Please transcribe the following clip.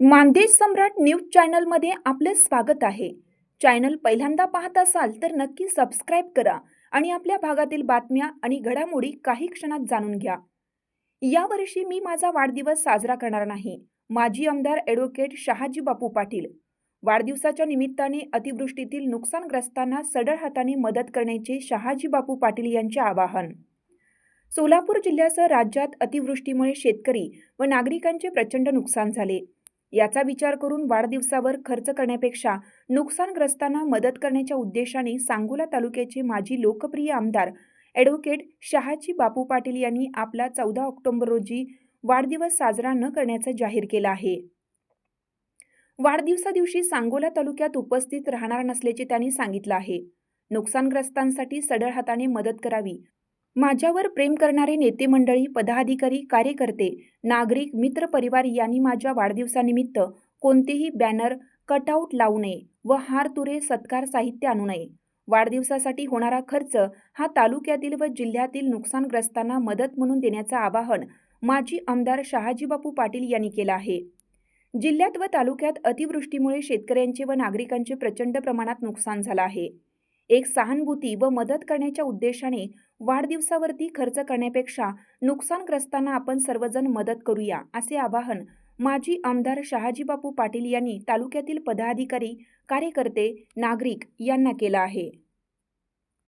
मानदेश सम्राट news चॅनलमध्ये आपले स्वागत आहे. चॅनल पहिल्यांदा पाहत असाल तर नक्की सबस्क्राईब करा आणि आपल्या भागातील बातम्या आणि घडामोडी काही क्षणात जाणून घ्या. यावर्षी मी माझा वाढदिवस साजरा करणार नाही. माजी आमदार ॲडव्होकेट शहाजी बापू पाटील. वाढदिवसाच्या निमित्ताने अतिवृष्टीतील नुकसानग्रस्तांना सडळ हाताने मदत करण्याचे शहाजी बापू पाटील यांचे आवाहन. सोलापूर जिल्ह्यासह राज्यात अतिवृष्टीमुळे शेतकरी व नागरिकांचे प्रचंड नुकसान झाले. याचा विचार करून वाढदिवसावर खर्च करण्यापेक्षा नुकसानग्रस्तांना मदत करण्याच्या उद्देशाने सांगोला तालुक्याचे माजी लोकप्रिय आमदार ॲडव्होकेट शहाजी बापू पाटील यांनी आपला चौदा ऑक्टोबर रोजी वाढदिवस साजरा न करण्याचं जाहीर केलं आहे. वाढदिवसादिवशी सांगोला तालुक्यात उपस्थित राहणार नसल्याचे त्यांनी सांगितलं आहे. नुकसानग्रस्तांसाठी सढळ हाताने मदत करावी माझ्यावर प्रेम करणारे नेते मंडळी पदाधिकारी कार्यकर्ते नागरिक मित्रपरिवार यांनी माझ्या वाढदिवसानिमित्त कोणतेही बॅनर कटआउट लावू नये व हार तुरे सत्कार साहित्य आणू नये. वाढदिवसासाठी होणारा खर्च हा तालुक्यातील व जिल्ह्यातील नुकसानग्रस्तांना मदत म्हणून देण्याचं आवाहन माजी आमदार शहाजीबापू पाटील यांनी केलं आहे. जिल्ह्यात व तालुक्यात अतिवृष्टीमुळे शेतकऱ्यांचे व नागरिकांचे प्रचंड प्रमाणात नुकसान झालं आहे. एक सहानुभूती व मदत करण्याच्या उद्देशाने वाढदिवसावरती खर्च करण्यापेक्षा नुकसानग्रस्तांना आपण सर्वजण मदत करूया असे आवाहन माजी आमदार शहाजीबापू पाटील यांनी तालुक्यातील पदाधिकारी कार्यकर्ते नागरिक यांना केलं आहे.